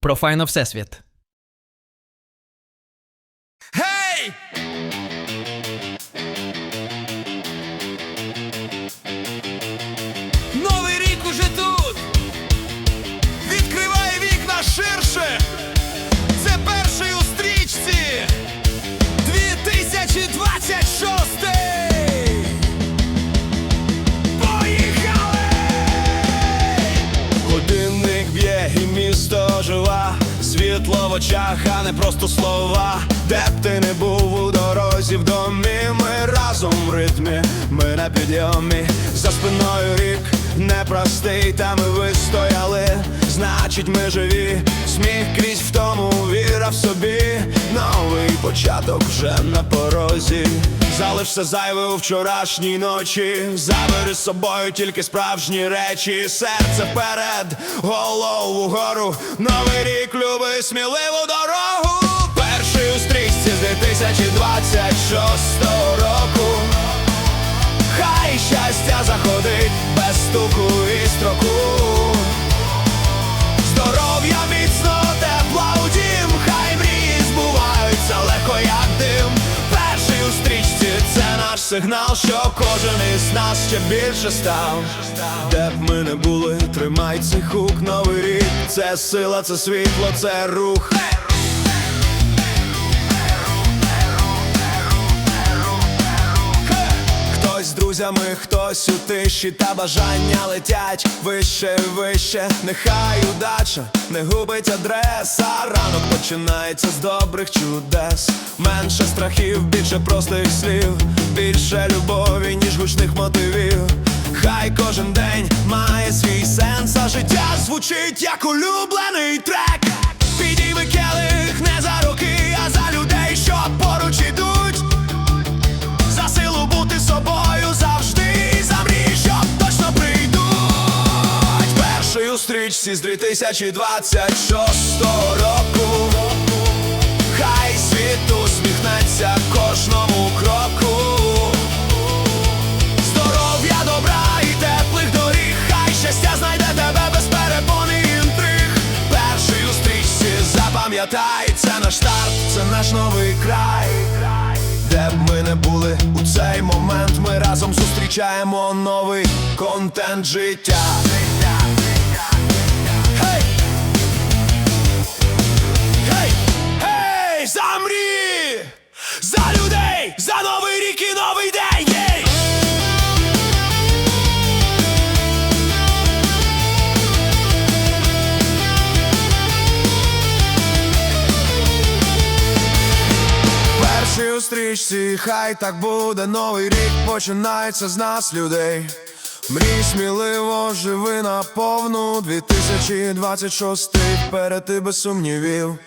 Про файно всесвіт. Жива, світло в очах, а не просто слова. Де б ти не був у дорозі в домі, ми разом в ритмі, ми на підйомі, за спиною рік непростий, та ми вистояли, значить ми живі, сміх крізь втому, віра в собі, новий початок вже на порозі. Залиш все зайве у вчорашній ночі, забери з собою тільки справжні речі, серце вперед, голову вгору, новий рік, люби сміливу дорогу. Перший у стрічці з 2026 року. Хай щастя заходить без стуку і строку. Сигнал, що кожен із нас ще більше став. Де б ми не були, тримай цей хук, новий рік. Це сила, це світло, це рух. Друзями, хтось у тиші, та бажання летять вище, вище, нехай удача не губить адреса. Ранок починається з добрих чудес. Менше страхів, більше простих слів, більше любові, ніж гучних мотивів. Хай кожен день має свій сенс, а життя звучить як улюблений трек. Стрічці з 2026 року. Хай світ усміхнеться кожному кроку. Здоров'я, добра і теплих доріг. Хай щастя знайде тебе без перепон інтриг. Перший у стрічці це наш старт, це наш новий край. Де б ми не були у цей момент, ми разом зустрічаємо новий контент життя. Стрічці, хай так буде, новий рік починається з нас, людей. Мрій сміливо, живи наповну 2026 вперед і без сумнівів.